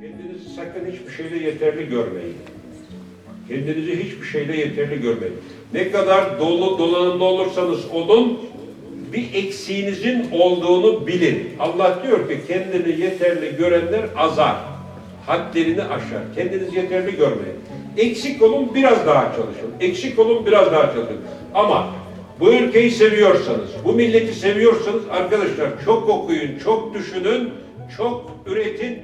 Kendinizi sakın hiçbir şeyle yeterli görmeyin. Kendinizi hiçbir şeyle yeterli görmeyin. Ne kadar dolu dolanımlı olursanız olun, bir eksiğinizin olduğunu bilin. Allah diyor ki kendini yeterli görenler azar. Hadlerini aşar. Kendinizi yeterli görmeyin. Eksik olun biraz daha çalışın. Eksik olun biraz daha çalışın. Ama bu ülkeyi seviyorsanız, bu milleti seviyorsanız arkadaşlar çok okuyun, çok düşünün, çok üretin,